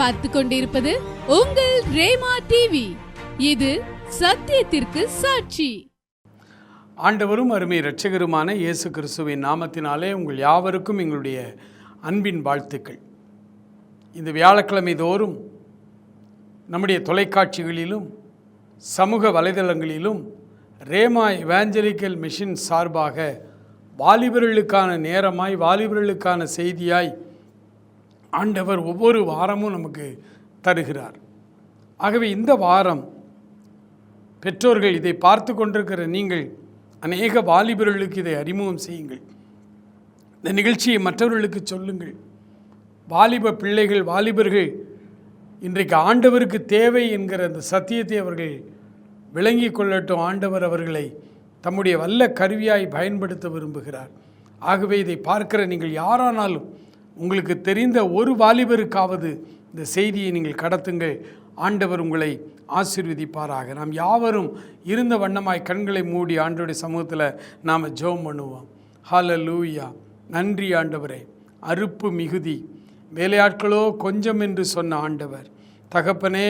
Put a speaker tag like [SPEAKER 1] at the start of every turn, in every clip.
[SPEAKER 1] பார்த்து கொண்டிருப்பது உங்கள் ரேமா டிவி இது சத்தியத்திற்கு சாட்சி.
[SPEAKER 2] ஆண்டவரும் அருமை இரட்சகருமான இயேசு கிறிஸ்துவின் நாமத்தினாலே உங்கள் யாவருக்கும் எங்களுடைய அன்பின் வாழ்த்துக்கள். இந்த வியாழக்கிழமை தோறும் நம்முடைய தொலைக்காட்சிகளிலும் சமூக வலைதளங்களிலும் ரேமா இவாஞ்சலிக்கல் மிஷின் சார்பாக வாலிபர்களுக்கான நேரமாய் வாலிபர்களுக்கான செய்தியாய் ஆண்டவர் ஒவ்வொரு வாரமும் நமக்கு தருகிறார். ஆகவே இந்த வாரம் பெற்றோர்கள் இதை பார்த்து கொண்டிருக்கிற நீங்கள் அநேக வாலிபர்களுக்கு இதை அறிமுகம் செய்யுங்கள். இந்த நிகழ்ச்சியை மற்றவர்களுக்கு சொல்லுங்கள். வாலிப பிள்ளைகள் வாலிபர்கள் இன்றைக்கு ஆண்டவருக்கு தேவை என்கிற அந்த சத்தியத்தை அவர்கள் விளங்கி கொள்ளட்டும். ஆண்டவர் அவர்களை தம்முடைய வல்ல கருவியாய் பயன்படுத்த விரும்புகிறார். ஆகவே இதை பார்க்கிற நீங்கள் யாரானாலும் உங்களுக்கு தெரிந்த ஒரு வாலிபருக்காவது இந்த செய்தியை நீங்கள் கடத்துங்கள். ஆண்டவர் உங்களை ஆசீர்வதிப்பாராக. நாம் யாவரும் இருந்த வண்ணமாய் கண்களை மூடி ஆண்டவருடைய சமூகத்தில் நாம் ஜெபம் பண்ணுவோம். ஹalleluya நன்றி ஆண்டவரே. அறுப்பு மிகுதி. வேலையாட்களோ கொஞ்சம் என்று சொன்ன ஆண்டவர். தகப்பனே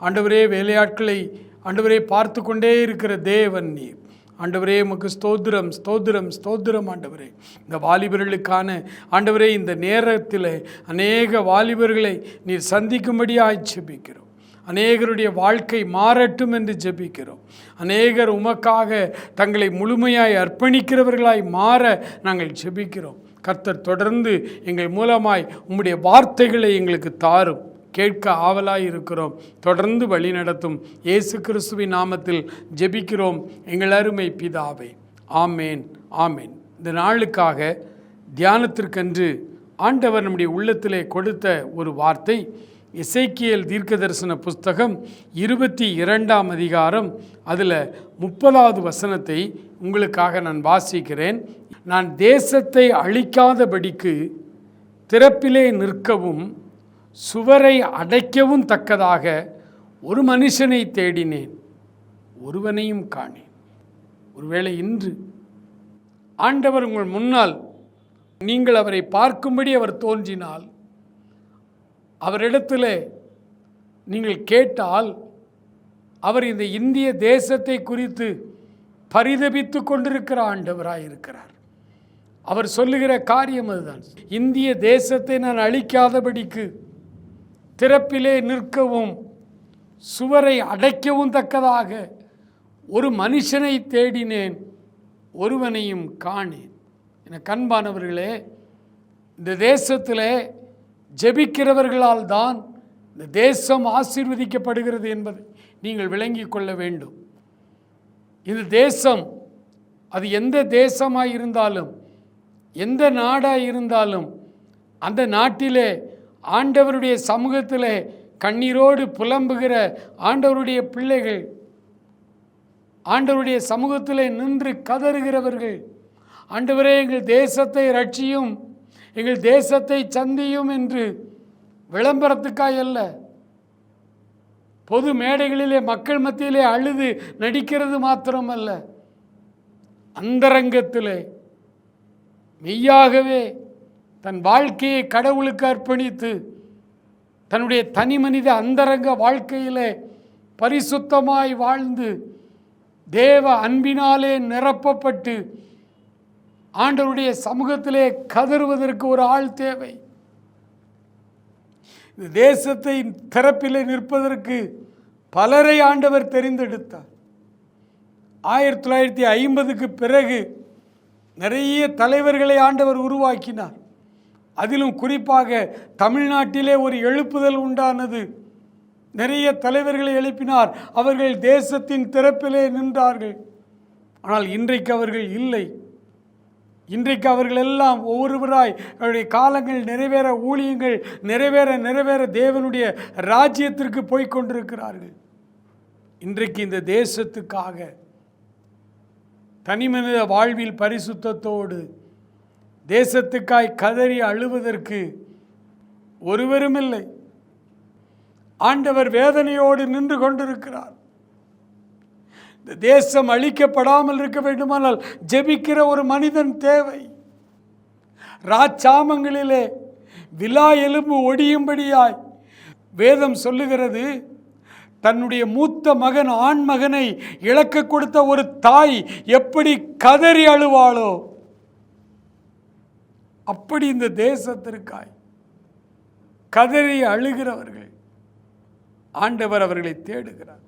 [SPEAKER 2] ஆண்டவரே வேலையாட்களை ஆண்டவரே பார்த்து கொண்டே இருக்கிற தேவன் நீர். ஆண்டவரே உமக்கு ஸ்தோத்திரம் ஸ்தோத்திரம் ஸ்தோத்திரம் ஆண்டவரே. இந்த வாலிபர்களுக்கான ஆண்டவரே இந்த நேரத்தில் அநேக வாலிபர்களை நீர் சந்திக்கும்படியாக ஜெபிக்கிறோம். அநேகருடைய வாழ்க்கை மாறட்டும் என்று ஜெபிக்கிறோம். அநேகர் உமக்காக தங்களை முழுமையாய் அர்ப்பணிக்கிறவர்களாய் மாற நாங்கள் ஜெபிக்கிறோம். கர்த்தர் தொடர்ந்து எங்கள் மூலமாய் உம்முடைய வார்த்தைகளை எங்களுக்கு தாரும். கேட்க ஆவலாய் இருக்கிறோம் தொடர்ந்து வழி நடத்தும் இயேசு கிறிஸ்துவின் நாமத்தில் ஜெபிக்கிறோம். எங்கள் அருமை பிதாவே. ஆமேன் ஆமேன். இந்த நாளுக்காக தியானத்திற்கென்று ஆண்டவர் நம்முடைய உள்ளத்திலே கொடுத்த ஒரு வார்த்தை இசைக்கியல் தீர்க்கதரிசன புஸ்தகம் இருபத்தி இரண்டாம் அதிகாரம் அதில் முப்பதாவது வசனத்தை உங்களுக்காக நான் வாசிக்கிறேன். நான் தேசத்தை அழிக்காதபடிக்கு திறப்பிலே நிற்கவும் சுவரை அடைக்கவும் தக்கதாக ஒரு மனுஷனை தேடினேன் ஒருவனையும் காணேன். ஒருவேளை இன்று ஆண்டவர் உங்கள் முன்னால் நீங்கள் அவரை பார்க்கும்படி அவர் தோன்றினால் அவரிடத்தில் நீங்கள் கேட்டால் அவர் இந்த இந்திய தேசத்தை குறித்து பரிதபித்து கொண்டிருக்கிற ஆண்டவராக இருக்கிறார். அவர் சொல்லுகிற காரியம் அதுதான். இந்திய தேசத்தை நான் அழிக்காதபடிக்கு திறப்பிலே நிற்கவும் சுவரை அடைக்கவும் தக்கதாக ஒரு மனுஷனை தேடினேன் ஒருவனையும் காணேன். என கண்பானவர்களே இந்த தேசத்தில் ஜெபிக்கிறவர்களால் தான் இந்த தேசம் ஆசீர்வதிக்கப்படுகிறது என்பதை நீங்கள் விளங்கிக் கொள்ள வேண்டும். இந்த தேசம் அது எந்த தேசமாக இருந்தாலும் எந்த நாடாக இருந்தாலும் அந்த நாட்டிலே ஆண்டவருடைய சமூகத்தில் கண்ணீரோடு புலம்புகிற ஆண்டவருடைய பிள்ளைகள் ஆண்டவருடைய சமூகத்தில் நின்று கதறுகிறவர்கள். ஆண்டவரே எங்கள் தேசத்தை ரட்சியும் எங்கள் தேசத்தை சந்தியும் என்று விளம்பரத்துக்காய் அல்ல. பொது மேடைகளிலே மக்கள் மத்தியிலே அழுது நடிக்கிறது மாத்திரமல்ல. அந்தரங்கத்திலே மெய்யாகவே தன் வாழ்க்கையை கடவுளுக்கு அர்ப்பணித்து தன்னுடைய தனி மனித அந்தரங்க வாழ்க்கையிலே பரிசுத்தமாய் வாழ்ந்து தேவ அன்பினாலே நிரப்பப்பட்டு ஆண்டவருடைய சமூகத்திலே கதறுவதற்கு ஒரு ஆள் தேவை. இந்த தேசத்தை திறப்பிலே நிற்பதற்கு பலரை ஆண்டவர் தெரிந்தெடுத்தார். ஆயிரத்தி தொள்ளாயிரத்தி ஐம்பதுக்கு பிறகு நிறைய தலைவர்களை ஆண்டவர் உருவாக்கினார். அதிலும் குறிப்பாக தமிழ்நாட்டிலே ஒரு எழுப்புதல் உண்டானது. நிறைய தலைவர்களை எழுப்பினார். அவர்கள் தேசத்தின் திறப்பிலே நின்றார்கள். ஆனால் இன்றைக்கு அவர்கள் இல்லை. இன்றைக்கு அவர்கள் எல்லாம் ஒவ்வொருவராய் அவருடைய காலங்கள் நிறைவேற ஊழியங்கள் நிறைவேற நிறைவேற தேவனுடைய ராஜ்யத்திற்கு போய்க் கொண்டிருக்கிறார்கள். இன்றைக்கு இந்த தேசத்துக்காக தனிமனித வாழ்வில் பரிசுத்தத்தோடு தேசத்துக்காய் கதறி அழுவதற்கு ஒருவரும் இல்லை ஆண்டவர் வேதனையோடு நின்று கொண்டிருக்கிறார். இந்த தேசம் அழிக்கப்படாமல் இருக்க வேண்டுமானால் ஜெபிக்கிற ஒரு மனிதன் தேவை. ராச்சாமங்களிலே விலா எலும்பு ஒடியும்படியாய் வேதம் சொல்லுகிறது தன்னுடைய மூத்த மகன் ஆண் மகனை இழக்க கொடுத்த ஒரு தாய் எப்படி கதறி அழுவாளோ அப்படி இந்த தேசத்திற்காய் கதறி அழுகிறவர்கள் ஆண்டவர் அவர்களை தேடுகிறார்.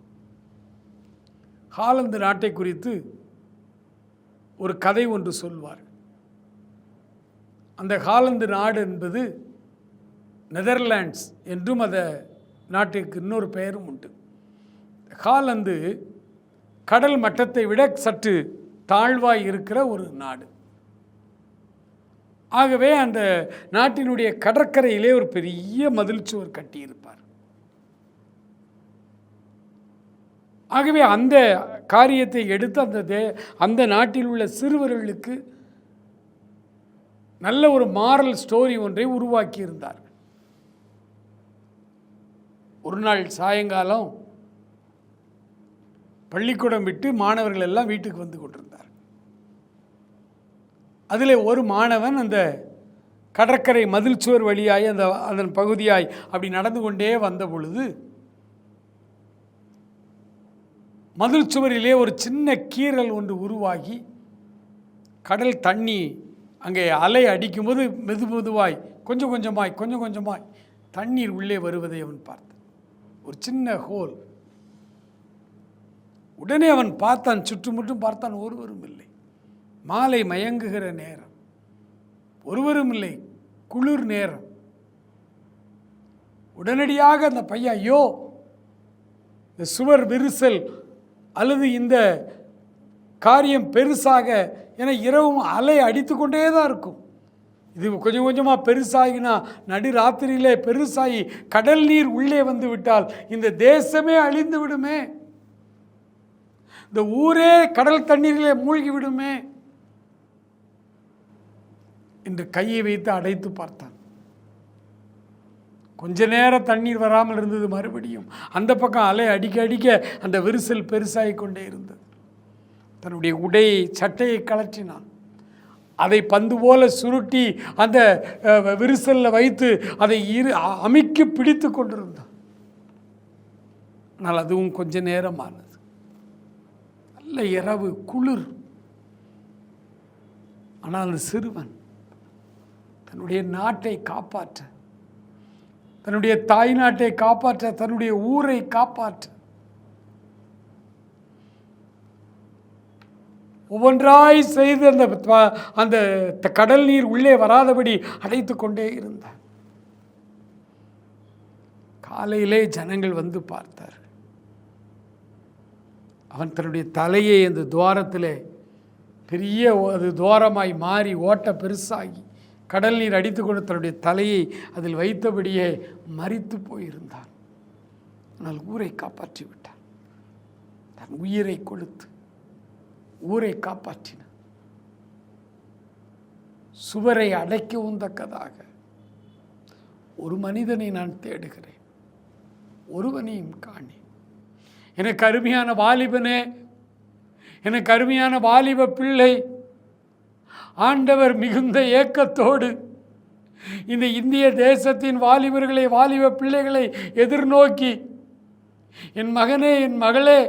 [SPEAKER 2] ஹாலந்து நாட்டை குறித்து ஒரு கதை ஒன்று சொல்வார். அந்த ஹாலந்து நாடு என்பது நெதர்லாண்ட்ஸ் என்றும் அந்த நாட்டிற்கு இன்னொரு பெயரும் உண்டு. ஹாலந்து கடல் மட்டத்தை விட சற்று தாழ்வாய் இருக்கிற ஒரு நாடு. ஆகவே அந்த நாட்டினுடைய கடற்கரையிலே ஒரு பெரிய மதில் சுவர் கட்டியிருப்பார். ஆகவே அந்த காரியத்தை எடுத்து அந்த தே அந்த நாட்டில் உள்ள சிறுவர்களுக்கு நல்ல ஒரு மாரல் ஸ்டோரி ஒன்றை உருவாக்கியிருந்தார். ஒரு நாள் சாயங்காலம் பள்ளிக்கூடம் விட்டு மாணவர்கள் எல்லாம் வீட்டுக்கு வந்து கொண்டிருந்தார். அதில் ஒரு மாணவன் அந்த கடற்கரை மதில் சுவர் வழியாய் அந்த அதன் பகுதியாய் அப்படி நடந்து கொண்டே வந்த பொழுது மதில் சுவரிலே ஒரு சின்ன கீறல் ஒன்று உருவாகி கடல் தண்ணி அங்கே அலை அடிக்கும்போது மெது மெதுவாய் கொஞ்சம் கொஞ்சமாய் கொஞ்சம் கொஞ்சமாய் தண்ணீர் உள்ளே வருவதை அவன் பார்த்தான். ஒரு சின்ன ஹோல். உடனே அவன் பார்த்தான் சுற்றுமுற்றும் பார்த்தான் ஒருவரும் இல்லை. மாலை மயங்குகிற நேரம். ஒருவரும் இல்லை குளிர் நேரம். உடனடியாக அந்த பையன் ஐயோ இந்த சுவர் விரிசல் அல்லது இந்த காரியம் பெருசாக என இரவும் அலை அடித்து கொண்டே தான் இருக்கும். இது கொஞ்சம் கொஞ்சமாக பெருசாகினா நடு ராத்திரியிலே பெருசாகி கடல் நீர் உள்ளே வந்து விட்டால் இந்த தேசமே அழிந்து விடுமே. இந்த ஊரே கடல் தண்ணீரிலே மூழ்கி விடுமே. என்று கையை வைத்து அடைத்து பார்த்தான். கொஞ்ச நேரம் தண்ணீர் வராமல் இருந்தது மறுபடியும். அந்த பக்கம் அலை அடிக்க அடிக்க அந்த விரிசல் பெருசாகி கொண்டே இருந்தது. தன்னுடைய உடையை சட்டையை கலற்றினான் அதை பந்து போல சுருட்டி அந்த விரிசலில் வைத்து அதை இரு அமைக்க பிடித்து கொண்டிருந்தான். ஆனால் அதுவும் கொஞ்ச நேரமானது. நல்ல இரவு குளிர். ஆனால் அந்த சிறுவன். தன்னுடைய நாட்டை காப்பாற்ற தன்னுடைய தாய் நாட்டை காப்பாற்ற தன்னுடைய ஊரை காப்பாற்ற. ஒவ்வொன்றாய் செய்து அந்த அந்த கடல் நீர் உள்ளே வராதபடி அடைத்து கொண்டே இருந்தார் காலையிலே ஜனங்கள் வந்து பார்த்தார். அவன் தன்னுடைய தலையை அந்த துவாரத்தில் பெரிய அது துவாரமாய் மாறி ஓட்ட பெருசாகி. கடல் நீர் அடித்து கொண்டு தன்னுடைய தலையை அதில் வைத்தபடியே மறித்து போயிருந்தான். ஆனால் ஊரை காப்பாற்றி விட்டான். தன் உயிரை கொடுத்து ஊரை காப்பாற்றினான். சுவரை அடைக்கவும் தக்கதாக ஒரு மனிதனை நான் தேடுகிறேன். ஒருவனையும் காணேன். எனக்கு அருமையான வாலிபனே எனக்கு அருமையான வாலிப பிள்ளை ஆண்டவர் மிகுந்த ஏக்கத்தோடு இந்த இந்திய தேசத்தின் வாலிபர்களை வாலிப பிள்ளைகளை எதிர்நோக்கி என் மகனே என் மகளே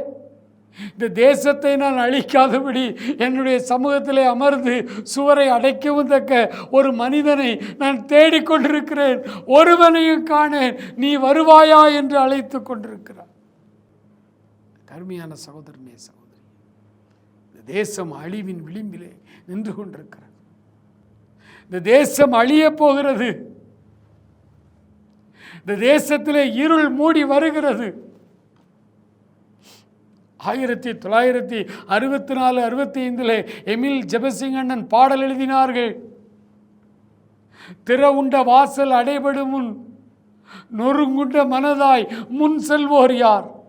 [SPEAKER 2] இந்த தேசத்தை நான் அழிக்காதபடி என்னுடைய சமூகத்திலே அமர்ந்து சுவரை அடைக்கவும் தக்க ஒரு மனிதனை நான் தேடிக்கொண்டிருக்கிறேன் ஒருவனையும் காணேன். நீ வருவாயா? என்று அழைத்து கொண்டிருக்கிறார். கருமையான சகோதரனே சகோதரன். இந்த தேசம் அழிவின் விளிம்பிலே நின்று கொண்டிருக்கிறது. இந்த தேசம் அழியப் போகிறது. இந்த தேசத்திலே இருள் மூடி வருகிறது. ஆயிரத்தி தொள்ளாயிரத்தி அறுபத்தி நாலு அறுபத்தி ஐந்தில் எமில் ஜெபசிங் அண்ணன் பாடல் எழுதினார்கள். திற உண்ட வாசல் அடைபடும் முன் நொறுங்குண்ட மனதாய் முன் செல்வோர் யார்?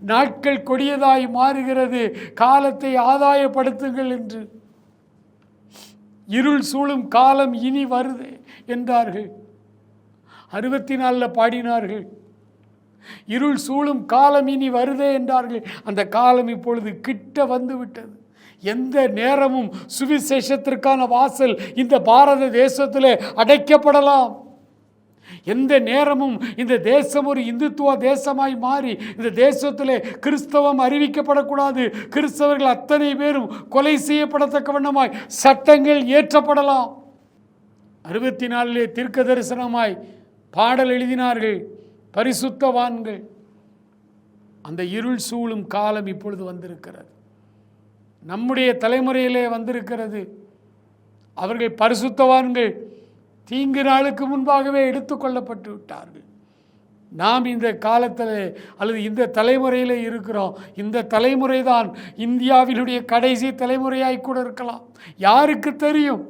[SPEAKER 2] நாட்கள் கொடியதாய் மாறுகிறது. காலத்தை ஆதாயப்படுத்துங்கள் என்று. இருள் சூழும் காலம் இனி வருது என்றார்கள். அறுபத்தி நாலில் பாடினார்கள். இருள் சூழும் காலம் இனி வருதே என்றார்கள். அந்த காலம் இப்பொழுது கிட்ட வந்து விட்டது. எந்த நேரமும் சுவிசேஷத்திற்கான வாசல் இந்த பாரத தேசத்தில் அடைக்கப்படலாம். எந்த நேரமும் இந்த தேசம் ஒரு இந்துத்துவ தேசமாய் மாறி இந்த தேசத்தில் கிறிஸ்தவம் அறிவிக்கப்படக்கூடாது. கிறிஸ்தவர்கள் அத்தனை பேரும் கொலை செய்யப்படத்தக்க வண்ணமாய் சட்டங்கள் இயற்றப்படலாம் அறுபத்தி நாலிலே தீர்க்க தரிசனமாய் பாடல் எழுதினார்கள் பரிசுத்தவான்கள். அந்த இருள் சூழும் காலம் இப்பொழுது வந்திருக்கிறது. நம்முடைய தலைமுறையிலே வந்திருக்கிறது. அவர்கள் பரிசுத்தவான்கள். தீங்கு நாளுக்கு முன்பாகவே எடுத்துக்கொள்ளப்பட்டு விட்டார்கள். நாம் இந்த காலத்தில் அல்லது இந்த தலைமுறையில் இருக்கிறோம். இந்த தலைமுறை தான் இந்தியாவினுடைய கடைசி தலைமுறையாய் கூட இருக்கலாம். யாருக்கு தெரியும்?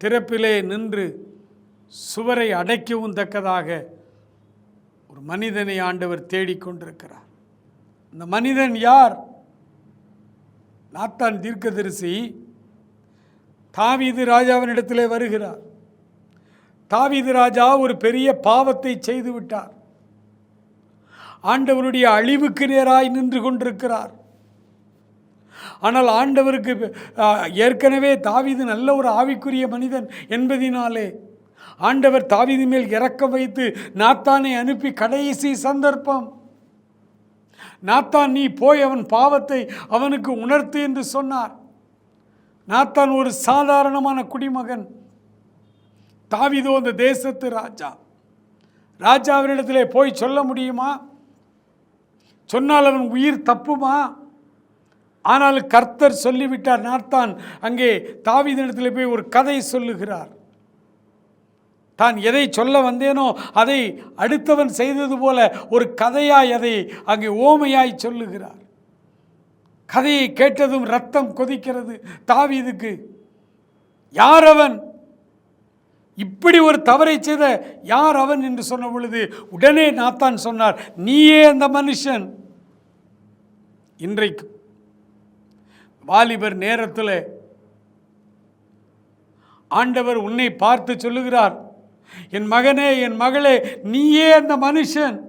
[SPEAKER 2] திறப்பிலே நின்று சுவரை அடைக்கவும் தக்கதாக ஒரு மனிதனை ஆண்டவர் தேடிக்கொண்டிருக்கிறார் அந்த மனிதன் யார்? நாத்தான் தீர்க்கதரிசி தாவீது ராஜாவினிடத்திலே வருகிறார். தாவீது ராஜா ஒரு பெரிய பாவத்தை செய்து விட்டார். ஆண்டவருடைய அழிவுக்கு நேராய் நின்று கொண்டிருக்கிறார். ஆனால் ஆண்டவருக்கு ஏற்கனவே தாவீது நல்ல ஒரு ஆவிக்குரிய மனிதன் என்பதினாலே ஆண்டவர் தாவீது மேல் இறக்கம் வைத்து நாத்தானை அனுப்பி கடைசி சந்தர்ப்பம். நாத்தான் நீ போய் அவன் பாவத்தை அவனுக்கு உணர்த்து என்று சொன்னார். நாத்தான் ஒரு சாதாரணமான குடிமகன். தாவிதோ அந்த தேசத்து ராஜா. ராஜாவினிடத்திலே போய் சொல்ல முடியுமா? சொன்னால் அவன் உயிர் தப்புமா? ஆனால் கர்த்தர் சொல்லிவிட்டார் நாத்தான் அங்கே தாவிதனிடத்தில் போய் ஒரு கதை சொல்லுகிறார். தான் எதை சொல்ல வந்தேனோ அதை அடுத்தவன் செய்தது போல ஒரு கதையாய் அதை அங்கே ஓமையாய் சொல்லுகிறார். கதையை கேட்டதும் ரத்தம் கொதிக்கிறது. தாவீதுக்கு யார் அவன்? இப்படி ஒரு தவறை செய்த யார் அவன்? என்று சொன்ன பொழுது உடனே நாத்தான் சொன்னார் நீயே அந்த மனுஷன். இன்றைக்கு வாலிபர் நேரத்தில் ஆண்டவர் உன்னை பார்த்து சொல்லுகிறார் என் மகனே என் மகளே நீயே அந்த மனுஷன்.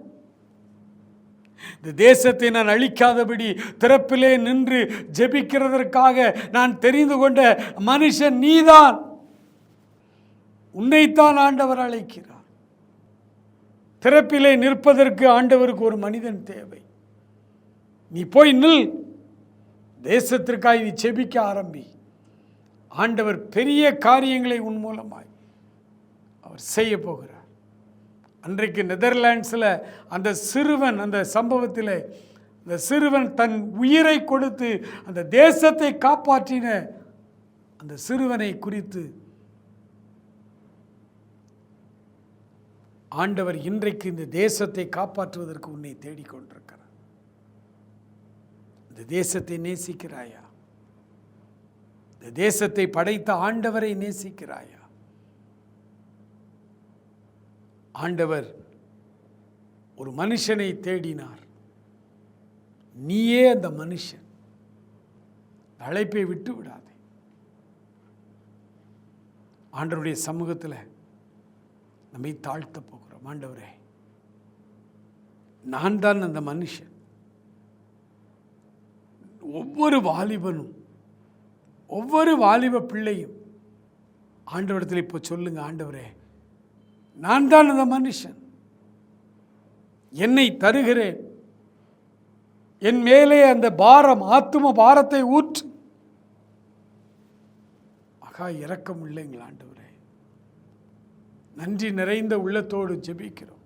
[SPEAKER 2] இந்த தேசத்தை நான் அழிக்காதபடி திறப்பிலே நின்று ஜெபிக்கிறதற்காக நான் தெரிந்து கொண்ட மனுஷன் நீதான். உன்னைத்தான் ஆண்டவர் அழைக்கிறார். திறப்பிலே நிற்பதற்கு ஆண்டவருக்கு ஒரு மனிதன் தேவை. நீ போய் நில். தேசத்திற்காக நீ செபிக்க ஆரம்பி. ஆண்டவர் பெரிய காரியங்களை உன் மூலமாய் அவர் செய்ய போகிறார். அன்றைக்கு நெதர்லாண்ட்ஸில் அந்த சிறுவன் அந்த சம்பவத்தில் அந்த சிறுவன் தன் உயிரை கொடுத்து அந்த தேசத்தை காப்பாற்றின அந்த சிறுவனை குறித்து ஆண்டவர் இன்றைக்கு இந்த தேசத்தை காப்பாற்றுவதற்கு உன்னை தேடிக்கொண்டிருக்கிறார் இந்த தேசத்தை நேசிக்கிறாயா? இந்த தேசத்தை படைத்த ஆண்டவரை நேசிக்கிறாயா? ஆண்டவர் ஒரு மனுஷனை தேடினார். நீயே அந்த மனுஷன். அழைப்பை விட்டு விடாதே. ஆண்டவருடைய சமூகத்தில் நம்மை தாழ்த்த போகிறோம். ஆண்டவரே நான் தான் அந்த மனுஷன். ஒவ்வொரு வாலிபனும் ஒவ்வொரு வாலிப பிள்ளையும் ஆண்டவரத்தில் இப்போ சொல்லுங்க ஆண்டவரே நான் தான் அந்த மனுஷன். என்னை தருகிறேன். என் மேலே அந்த பாரம் ஆத்தும பாரத்தை ஊற்று. மகா இரக்கம் இல்லைங்களா ஆண்டவரே? நன்றி நிறைந்த உள்ளத்தோடு ஜெபிக்கிறோம்.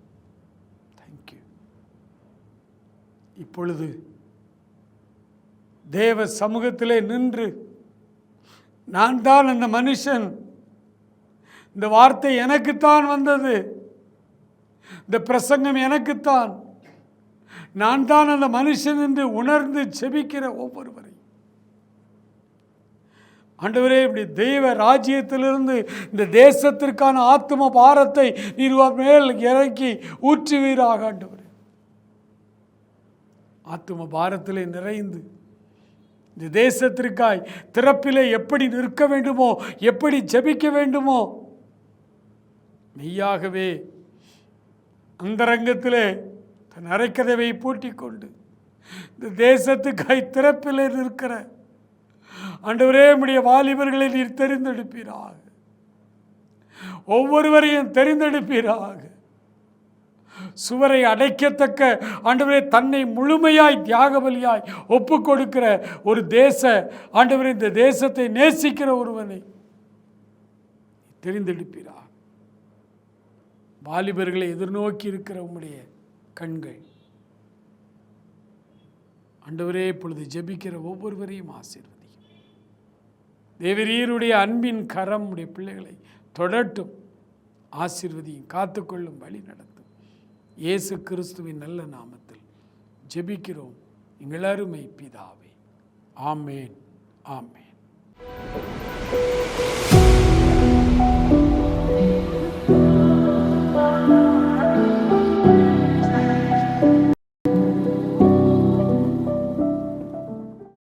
[SPEAKER 2] தேங்க்யூ இப்பொழுது தேவ சமூகத்திலே நின்று நான் தான் அந்த மனுஷன். இந்த வார்த்தை எனக்குத்தான் வந்தது. இந்த பிரசங்கம் எனக்குத்தான். நான் தான் அந்த மனுஷன் என்று உணர்ந்து செபிக்கிற ஒவ்வொருவரையும். ஆண்டவரே இப்படி தெய்வ ராஜ்யத்திலிருந்து இந்த தேசத்திற்கான ஆத்ம பாரத்தை நீர் மேல் இறக்கி ஊற்றுவீராக ஆண்டவரே. ஆத்ம பாரத்திலே நிறைந்து இந்த தேசத்திற்காய் திறப்பிலே எப்படி நிற்க வேண்டுமோ எப்படி ஜெபிக்க வேண்டுமோ மெய்யாகவே அந்தரங்கத்திலே தன் அரைக்கதவை பூட்டி கொண்டு இந்த தேசத்துக்காய் திறப்பிலே நிற்கிற ஆண்டவரே நம்முடைய வாலிபர்களை நீர் தெரிந்தெடுப்பீராக. ஒவ்வொருவரையும் தெரிந்தெடுப்பீராக. சுவரை அடைக்கத்தக்க ஆண்டவரே தன்னை முழுமையாய் தியாக பலியாய் ஒப்பு கொடுக்கிற ஒரு தேச ஆண்டவரே இந்த தேசத்தை நேசிக்கிற ஒருவனை தெரிந்தெடுப்பீராக. வாலிபர்களை எதிர்நோக்கி இருக்கிற உம்முடைய கண்கள். அண்டவரே இப்பொழுது ஜெபிக்கிற ஒவ்வொருவரையும் ஆசீர்வதியும். தேவரீருடைய அன்பின் கரம் உடைய பிள்ளைகளை தொடட்டும். ஆசீர்வதியும் காத்துக்கொள்ளும் வழி நடத்தும். இயேசு கிறிஸ்துவின் நல்ல நாமத்தில் ஜெபிக்கிறோம். எங்கள் அருமை பிதாவே. ஆமேன். ஆமேன்.